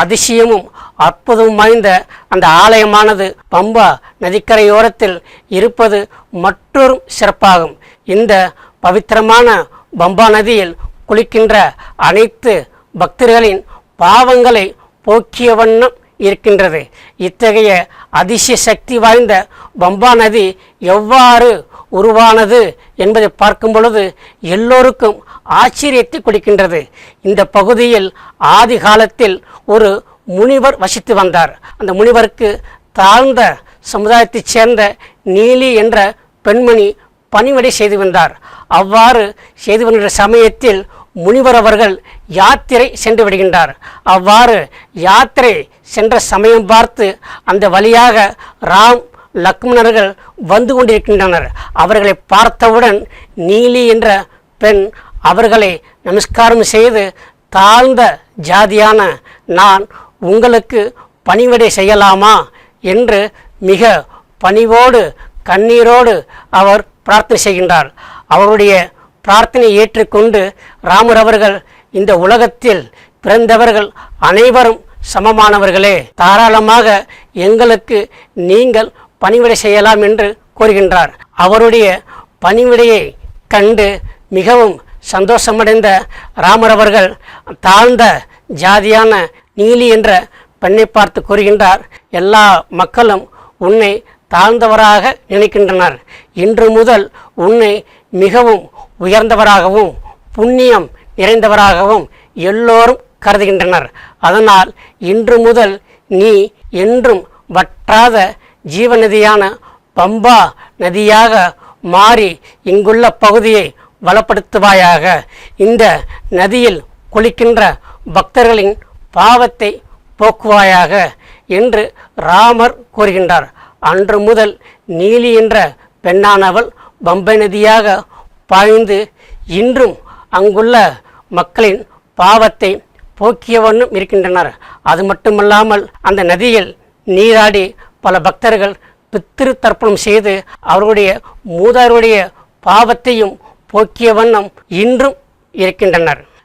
அதிசயமும் அற்புதமும் வாய்ந்த அந்த ஆலயமானது பம்பா நதிக்கரையோரத்தில் இருப்பது மற்றொரு சிறப்பாகும். இந்த பவித்திரமான பம்பா நதியில் குளிக்கின்ற அனைத்து பக்தர்களின் பாவங்களை போக்கிய வண்ணம் இருக்கின்றது. இத்தகைய அதிசய சக்தி வாய்ந்த பம்பா நதி எவ்வாறு உருவானது என்பதை பார்க்கும் பொழுது எல்லோருக்கும் ஆச்சரியத்தை கொடுக்கின்றது. இந்த பகுதியில் ஆதி காலத்தில் ஒரு முனிவர் வசித்து வந்தார். அந்த முனிவருக்கு தாழ்ந்த சமுதாயத்தைச் சேர்ந்த நீலி என்ற பெண்மணி பணிவிடை செய்து வந்தார். அவ்வாறு செய்து வருகின்ற சமயத்தில் முனிவர் அவர்கள் யாத்திரை சென்று விடுகின்றார். அவ்வாறு யாத்திரை சென்ற சமயம் பார்த்து அந்த வழியாக ராம் லக்மணர்கள் வந்து கொண்டிருக்கின்றனர். அவர்களை பார்த்தவுடன் நீலி என்ற பெண் அவர்களை நமஸ்காரம் செய்து தாழ்ந்த ஜாதியான நான் உங்களுக்கு பணிவிடை செய்யலாமா என்று மிக பணிவோடு கண்ணீரோடு அவர் பிரார்த்தனை செய்கின்றார். அவருடைய பிரார்த்தனை ஏற்றுக்கொண்டு ராமர் அவர்கள் இந்த உலகத்தில் பிறந்தவர்கள் அனைவரும் சமமானவர்களே தாராளமாக எங்களுக்கு நீங்கள் பணிவிடை செய்யலாம் என்று கூறுகின்றார் அவருடைய பணிவிடையை கண்டு மிகவும் சந்தோஷமடைந்த ராமர் அவர்கள் தாழ்ந்த ஜாதியான நீலி என்ற பெண்ணை பார்த்து கூறுகின்றார் எல்லா மக்களும் உன்னை தாழ்ந்தவராக நினைக்கின்றனர். இன்று முதல் உன்னை மிகவும் உயர்ந்தவராகவும் புண்ணியம் நிறைந்தவராகவும் எல்லோரும் கருதுகின்றனர். அதனால் இன்று முதல் நீ என்றும் வற்றாத ஜீவநதியான பம்பா நதியாக மாறி இங்குள்ள பகுதியை வளப்படுத்துவாயாக. இந்த நதியில் குளிக்கின்ற பக்தர்களின் பாவத்தை போக்குவாயாக என்று ராமர் கூறுகின்றார். அன்று முதல் நீலி என்ற பெண்ணானவள் பம்பை நதியாக பாய்ந்து இன்றும் அங்குள்ள மக்களின் பாவத்தை போக்கியவனும் இருக்கின்றனர். அது மட்டுமல்லாமல் அந்த நதியில் நீராடி பல பக்தர்கள் பித்திரு தர்ப்பணம் செய்து அவருடைய மூதாருடைய பாவத்தையும் போக்கிய வண்ணம் இன்றும் இருக்கின்றனர்.